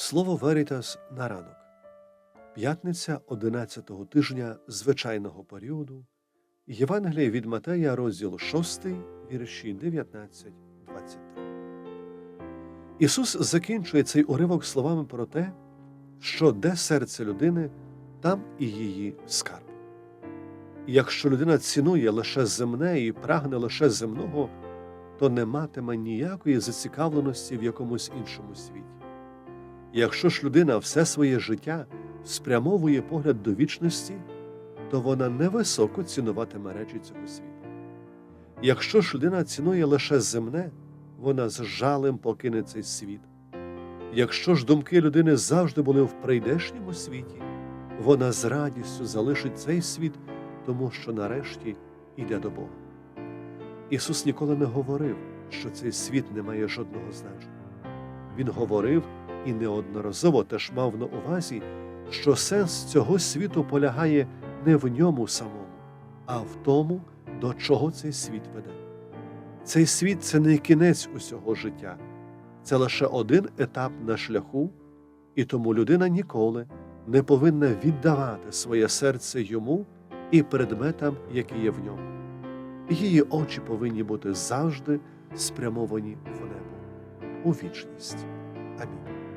Слово Верітас на ранок. П'ятниця 11-го тижня звичайного періоду. Євангеліє від Матея, розділ 6, вірші 19, 23. Ісус закінчує цей уривок словами про те, що де серце людини, там і її скарб. Якщо людина цінує лише земне і прагне лише земного, то не матиме ніякої зацікавленості в якомусь іншому світі. Якщо ж людина все своє життя спрямовує погляд до вічності, то вона невисоко цінуватиме речі цього світу. Якщо ж людина цінує лише земне, вона з жалем покине цей світ. Якщо ж думки людини завжди були в прийдешньому світі, вона з радістю залишить цей світ, тому що нарешті йде до Бога. Ісус ніколи не говорив, що цей світ не має жодного значення. Він говорив і неодноразово теж мав на увазі, що сенс цього світу полягає не в ньому самому, а в тому, до чого цей світ веде. Цей світ це не кінець усього життя, це лише один етап на шляху, і тому людина ніколи не повинна віддавати своє серце йому і предметам, які є в ньому. Її очі повинні бути завжди спрямовані в у вічність. Амінь.